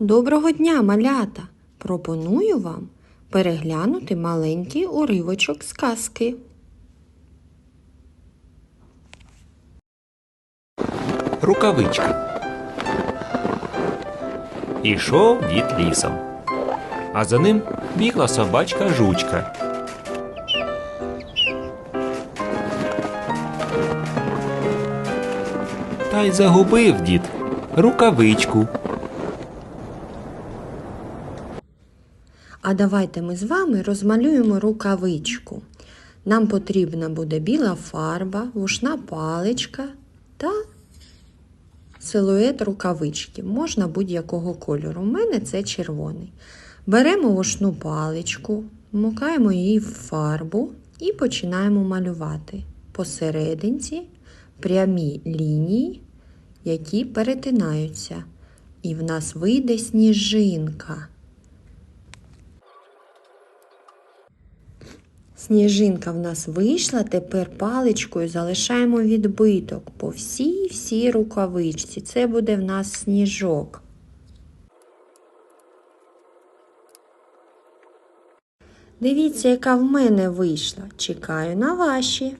Доброго дня, малята! Пропоную вам переглянути маленький уривочок сказки. Рукавички. Ішов дід лісом, а за ним бігла собачка жучка. Та й загубив дід рукавичку. А давайте ми з вами розмалюємо рукавичку. Нам потрібна буде біла фарба, вушна паличка та силует рукавички. Можна будь-якого кольору. У мене це червоний. Беремо вушну паличку, вмикаємо її в фарбу і починаємо малювати посерединці прямі лінії, які перетинаються. І в нас вийде сніжинка. Сніжинка в нас вийшла, тепер паличкою залишаємо відбиток по всій всій рукавичці. Це буде в нас сніжок. Дивіться, яка в мене вийшла. Чекаю на ваші.